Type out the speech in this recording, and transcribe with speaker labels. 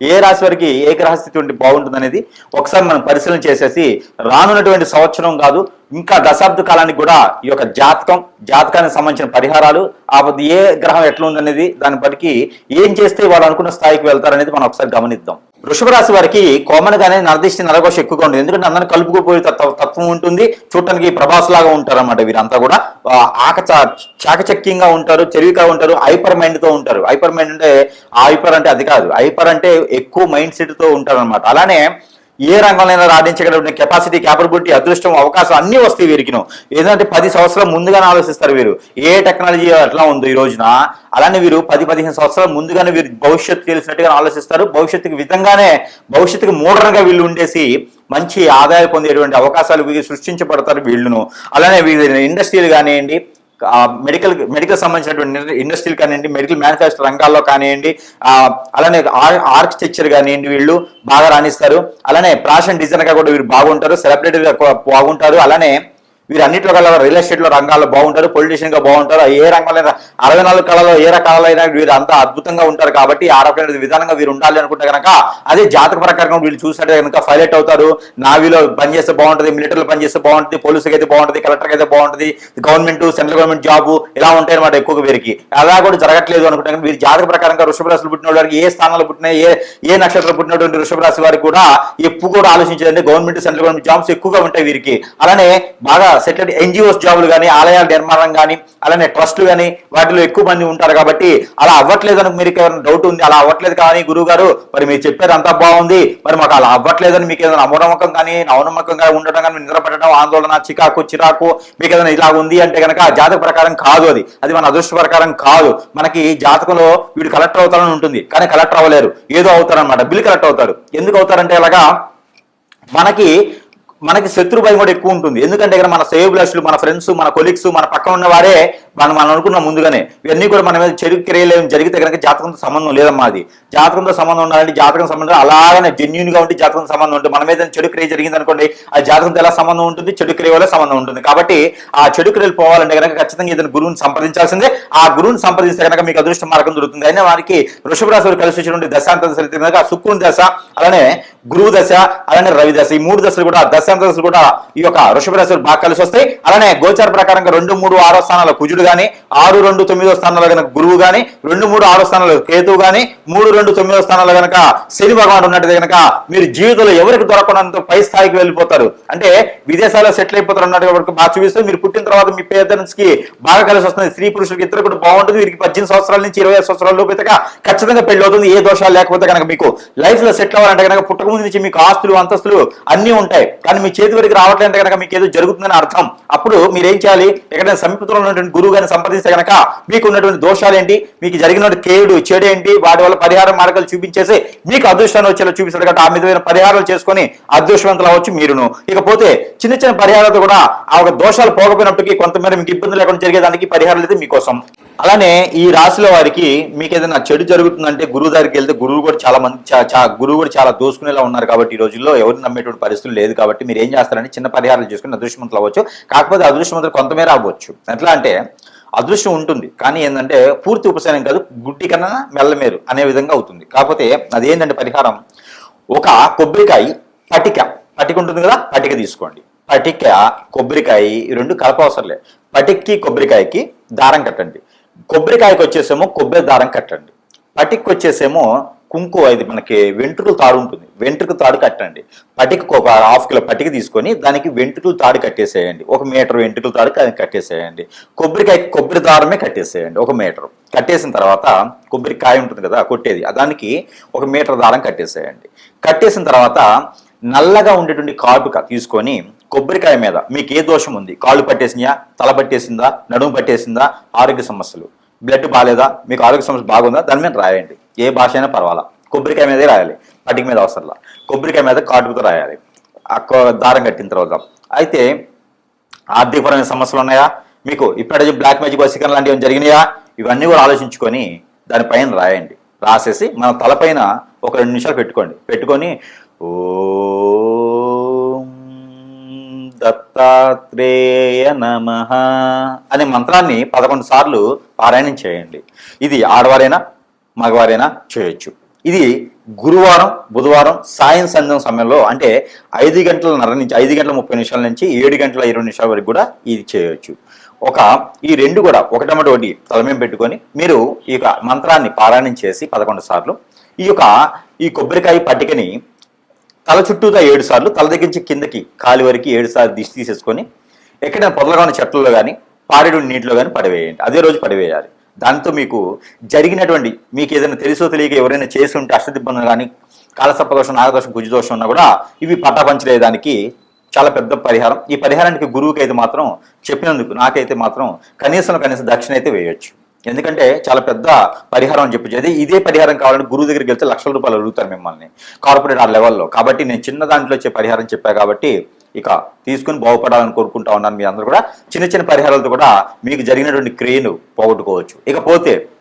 Speaker 1: ఏ రాశి వారికి ఏ గ్రహస్థితి ఉంటే బాగుంటుంది అనేది ఒకసారి మనం పరిశీలన చేసేసి రానున్నటువంటి సంవత్సరం కాదు ఇంకా దశాబ్ద కాలానికి కూడా ఈ యొక్క జాతకం జాతకానికి సంబంధించిన పరిహారాలు ఆ ఏ గ్రహం ఎట్లా ఉందనేది దాన్ని బట్టి ఏం చేస్తే వాళ్ళు అనుకున్న స్థాయికి వెళ్తారనేది మనం ఒకసారి గమనిద్దాం. వృషభ రాశి వారికి కామన్ గానే నరదిష్టి నరఘోష ఎక్కువగా ఉంటుంది. ఎందుకంటే అందరిని కలుపుకుపోయే తత్వ- తత్వం ఉంటుంది. చూడటానికి ప్రభాస్ లాగా ఉంటారు అనమాట వీరంతా కూడా. ఆ, ఆక చాకచక్యంగా ఉంటారు తెలివిగా ఉంటారు హైపర్ మైండ్తో ఉంటారు. హైపర్ మైండ్ అంటే ఆ హైపర్ అంటే అది కాదు. హైపర్ అంటే ఎక్కువ మైండ్ సెట్తో ఉంటారు అనమాట అలానే ఏ రంగంలో రాణించగలిగిన కెపాసిటీ క్యాపబిలిటీ అదృష్టం అవకాశం అన్ని వస్తాయి వీరికిను. ఏదంటే పది సంవత్సరాలు ముందుగానే ఆలోచిస్తారు వీరు. ఏ టెక్నాలజీ ఎట్లా ఉందో ఈ రోజున అలానే వీరు పది పదిహేను సంవత్సరాలు ముందుగానే వీరు భవిష్యత్తు తెలిసినట్టుగా ఆలోచిస్తారు. భవిష్యత్తుకి విధంగానే భవిష్యత్తుకి మూడరంగా వీళ్ళు ఉండేసి మంచి ఆదాయం పొందేటువంటి అవకాశాలు వీరు సృష్టించబడతారు వీళ్ళును. అలానే వీరి ఇండస్ట్రీలు కానివ్వండి మెడికల్ మెడికల్ సంబంధించినటువంటి ఇండస్ట్రీలు కానివ్వండి మెడికల్ మ్యానుఫ్యాక్చర్ రంగాల్లో కానివ్వండి అలానే ఆర్కిటెక్చర్ కానివ్వండి వీళ్ళు బాగా రాణిస్తారు. అలానే ఫ్యాషన్ డిజైనర్గా కూడా వీరు బాగుంటారు. సెలబ్రిటీగా బాగుంటారు. అలానే వీరన్నింటిలో కల రియల్ ఎస్టేట్లో రంగాల్లో బాగుంటారు పొలిటీషియన్గా బాగుంటారు ఏ రంగంలో అరవై నాలుగు కళలో ఏ రకాలైనా వీరు అంతా అద్భుతంగా ఉంటారు కాబట్టి ఆ విధానంగా వీరు ఉండాలి అనుకుంటే కనుక అదే జాతక ప్రకారం వీళ్ళు చూసినట్టు కనుక పైలట్ అవుతారు. నావీలో పనిచేస్తే బాగుంటుంది మిలిటరీలో పనిచేస్తే బాగుంటుంది పోలీసుకి అయితే బాగుంటుంది కలెక్టర్ అయితే బాగుంటుంది గవర్నమెంట్ సెంట్రల్ గవర్నమెంట్ జాబ్ ఇలా ఉంటాయి అనమాట ఎక్కువగా వీరికి. అలా కూడా జరగట్లేదు అనుకుంటే కనుక వీరి జాతక ప్రకారంగా వృషభ రాశులు పుట్టిన వారికి ఏ స్థానంలో పుట్టిన ఏ ఏ నక్షత్రం పుట్టినటువంటి వృషభ రాశి వారికి కూడా ఎక్కువ కూడా ఆలోచించేదంటే గవర్నమెంట్ సెంట్రల్ గవర్నమెంట్ జాబ్స్ ఎక్కువగా ఉంటాయి వీరికి. అలానే బాగా సెటిల్డ్ ఎన్జిఓస్ జాబులు కానీ ఆలయాల నిర్మాణం కానీ అలానే ట్రస్ట్లు కానీ వాటిలో ఎక్కువ మంది ఉంటారు కాబట్టి అలా అవ్వట్లేదు అని మీకు ఏమైనా డౌట్ ఉంది? అలా అవ్వట్లేదు కానీ గురువు గారు మరి మీరు చెప్పారు అంతా బాగుంది. మరి మాకు అలా అవ్వట్లేదని మీకు ఏదైనా అమనమ్మకం కానీ నవనమ్మకంగా ఉండటం కానీ నిద్రపడడం ఆందోళన చికాకు చిరాకు మీకు ఏదైనా ఇలా ఉంది అంటే కనుక జాతక ప్రకారం కాదు అది. అది మన అదృష్ట ప్రకారం కాదు. మనకి జాతకంలో వీడు కలెక్టర్ అవుతారని ఉంటుంది. కానీ కలెక్టర్ అవ్వలేరు. ఏదో అవుతారనమాట బిల్ కలెక్టర్ అవుతారు ఎందుకు అవుతారంటే అలాగా మనకి మనకి శత్రు భయం కూడా ఎక్కువ ఉంటుంది. ఎందుకంటే ఇక్కడ మన సేవభిలాషులు మన ఫ్రెండ్స్ మన కొలీగ్స్ మన పక్కన ఉన్న వారే మనం మనం అనుకున్నాం ముందుగానే. ఇవన్నీ కూడా మన మీద చెడు క్రియలేమి జరిగితే కనుక జాతకంతో సంబంధం లేదమ్మా అది. జాతకంతో సంబంధం ఉండాలంటే జాతకం సంబంధం అలాగనే జెన్యున్గా ఉంటే జాతకం సంబంధం ఉంటుంది. మన మీద చెడు క్రియ జరిగింది అనుకోండి ఆ జాతకంతో ఎలా సంబంధం ఉంటుంది? చెడు క్రియ వల్ల సంబంధం ఉంటుంది. కాబట్టి ఆ చెడు క్రియలు పోవాలంటే కనుక ఖచ్చితంగా ఇతను గురువుని సంప్రదించాల్సిందే. ఆ గురువుని సంప్రదిస్తే కనుక మీకు అదృష్ట మార్గం దొరుకుతుంది. అయినా వారికి వృషభ రాశులు కలిసి వచ్చినటువంటి దశాంత దశలు కనుక శుక్రుని దశ అలానే గురువు దశ అలానే రవి దశ ఈ మూడు దశలు కూడా దశాంత దశలు కూడా ఈ యొక్క వృషభ రాశులు బాగా కలిసి వస్తాయి. అలానే గోచార ప్రకారంగా రెండు మూడు ఆరో స్థానాల కుజుడు గాని ఆరు రెండు తొమ్మిదో స్థానాల్లో కనుక గురువు గాని రెండు మూడు ఆరో స్థానాల్లో కేతువు గాని మూడు రెండు తొమ్మిదో స్థానాల్లో కనుక శని భగవాన్ ఉన్నట్టు కనుక మీరు జీవితంలో ఎవరికి దొరకనంత పై స్థాయికి వెళ్ళిపోతారు. అంటే విదేశాల్లో సెటిల్ అయిపోతారు అన్నట్టు వరకు బాగా చూపిస్తే మీరు పుట్టిన తర్వాత మీ పేరెంట్స్కి బాగా కలిసి వస్తుంది. స్త్రీ పురుషులకి ఇద్దరు కూడా బాగుంటుంది. వీరికి పద్దెనిమిది సంవత్సరాల నుంచి ఇరవై ఐదు సంవత్సరాల లోపు అయితే ఖచ్చితంగా పెళ్ళి అవుతుంది. ఏ దోషాలు లేకపోతే కనుక మీకు లైఫ్లో సెటిల్ అవ్వాలంటే కనుక పుట్టక ముందు నుంచి మీకు ఆస్తులు అంతస్తులు అన్ని ఉంటాయి. కానీ మీ చేతి వరకు రావట్లేదు కనుక మీకు ఏదో జరుగుతుందని అర్థం. అప్పుడు మీరు ఏం చేయాలి? ఎక్కడైనా సమీపంలో ఉన్నటువంటి గురువు గురువుగారిని సంప్రదిస్తే కనుక మీకు ఉన్నటువంటి దోషాలు ఏంటి మీకు జరిగిన కేడు చెడు ఏంటి? వాటి వల్ల పరిహార మార్గాలు చూపించేసి మీకు అదృష్టాన్ని వచ్చేలా చూపిస్తాడు కాబట్టి ఆ విధమైన పరిహారాలు చేసుకొని అదృష్టవంతులు అవ్వచ్చు మీరును. ఇకపోతే చిన్న చిన్న పరిహారాలతో కూడా ఆ ఒక దోషాలు పోకపోయినప్పటికీ కొంతమేర మీకు ఇబ్బంది లేకుండా జరిగేదానికి పరిహారాలు అయితే మీకోసం. అలానే ఈ రాశిలో వారికి మీకు ఏదైనా చెడు జరుగుతుందంటే గురువు దగ్గరికి వెళ్తే గురువు కూడా చాలా మంది గురువు కూడా చాలా దోసుకునేలా ఉన్నారు కాబట్టి ఈ రోజుల్లో ఎవరిని నమ్మేటువంటి పరిస్థితులు లేదు కాబట్టి మీరు ఏం చేస్తారని చిన్న పరిహారాలు చేసుకుని అదృష్టవంతులు అవ్వచ్చు. కాకపోతే అదృష్టవంతులు కొంతమేర అవ్వచ్చు. ఎట్లా అంటే అదృష్టం ఉంటుంది. కానీ ఏంటంటే పూర్తి ఉపశమనం కాదు గుడ్డి కన్నా మెల్లమేరు అనే విధంగా అవుతుంది. కాకపోతే అదేంటంటే పరిహారం? ఒక కొబ్బరికాయ పటిక. పటిక ఉంటుంది కదా పటిక తీసుకోండి. పటిక కొబ్బరికాయ ఈ రెండు కలపవసరం లేదు పటిక్కి కొబ్బరికాయకి దారం కట్టండి. కొబ్బరికాయకు వచ్చేసేమో కొబ్బరి దారం కట్టండి. పటికి వచ్చేసేమో కుంకు ఇది మనకి వెంట్రుకలు తాడు ఉంటుంది. వెంట్రుక తాడు కట్టండి. పటికి ఒక హాఫ్ కిలో పటికి తీసుకొని దానికి వెంట్రుకలు తాడు కట్టేసేయండి. ఒక మీటర్ వెంట్రుకలు తాడు కట్టేసేయండి. కొబ్బరికాయకి కొబ్బరి దారమే కట్టేసేయండి. ఒక మీటర్. కట్టేసిన తర్వాత కొబ్బరికాయ ఉంటుంది కదా కొట్టేది. దానికి ఒక మీటర్ దారం కట్టేసేయండి. కట్టేసిన తర్వాత నల్లగా ఉండేటువంటి కాటుక తీసుకొని కొబ్బరికాయ మీద మీకు ఏ దోషం ఉంది? కాళ్ళు పట్టేసినాయా తల పట్టేసిందా? నడుము పట్టేసిందా? ఆరోగ్య సమస్యలు. బ్లడ్ బాగాలేదా మీకు ఆరోగ్య సమస్య బాగుందా? దాని మీద రాయండి. ఏ భాష అయినా పర్వాలా. కొబ్బరికాయ మీదే రాయాలి. పటిక మీద అవసరంలా కొబ్బరికాయ మీద కాటుకుతో రాయాలి. దారం కట్టిన తర్వాత. అయితే ఆర్థికపరమైన సమస్యలు ఉన్నాయా? మీకు ఇప్పుడే బ్లాక్ మ్యాజిక్ వసీకరణ లాంటివి జరిగినాయా? ఇవన్నీ కూడా ఆలోచించుకొని దానిపైన రాయండి. రాసేసి మన తలపైన ఒక రెండు నిమిషాలు పెట్టుకోండి. పెట్టుకొని ఓ దత్తాత్రేయ నమ అనే మంత్రాన్ని పదకొండు సార్లు పారాయణం చేయండి. ఇది ఆడవారైనా మగవారైనా చేయొచ్చు. ఇది గురువారం బుధవారం సాయం సంధ్యం సమయంలో అంటే ఐదు గంటలన్నర నుంచి ఐదు గంటల ముప్పై నిమిషాల నుంచి ఏడు గంటల ఇరవై నిమిషాల వరకు కూడా ఇది చేయొచ్చు. ఒక ఈ రెండు కూడా ఒకటమటి ఒకటి తలమేం పెట్టుకొని మీరు ఈ యొక్క మంత్రాన్ని పారాయణం చేసి పదకొండు సార్లు ఈ యొక్క ఈ కొబ్బరికాయ పట్టికని తల చుట్టూతా ఏడు సార్లు తల దగ్గర నుంచి కిందకి కాలి వరకు ఏడు సార్లు దిష్టి తీసేసుకొని ఎక్కడైనా పొదలుగా ఉన్న చెట్లలో కానీ పారేడు నీటిలో కానీ పడవేయండి. అదే రోజు పడివేయాలి. దాంతో మీకు జరిగినటువంటి మీకు ఏదైనా తెలుసో తెలియక ఎవరైనా చేసి ఉంటే అష్టదిబ్బందులు కానీ కాలసప్పదోషం నాగదోషం కుజదోషం ఉన్నా కూడా ఇవి పటాపంచలేదానికి చాలా పెద్ద పరిహారం. ఈ పరిహారానికి గురువుకి అయితే మాత్రం చెప్పినందుకు నాకైతే మాత్రం కనీసం కనీసం దక్షిణ అయితే వేయొచ్చు. ఎందుకంటే చాలా పెద్ద పరిహారం అని చెప్పేది. ఇదే పరిహారం కావాలంటే గురువు దగ్గరికి వెళ్తే లక్షల రూపాయలు అడుగుతారు మిమ్మల్ని. కార్పొరేట్ ఆ లెవెల్లో కాబట్టి నేను చిన్న దాంట్లో వచ్చే పరిహారం చెప్పాను కాబట్టి ఇక తీసుకుని బాగుపడాలని కోరుకుంటా ఉన్నాను మీ అందరూ కూడా. చిన్న చిన్న పరిహారాలతో కూడా మీకు జరిగినటువంటి క్రియను పోగొట్టుకోవచ్చు. ఇకపోతే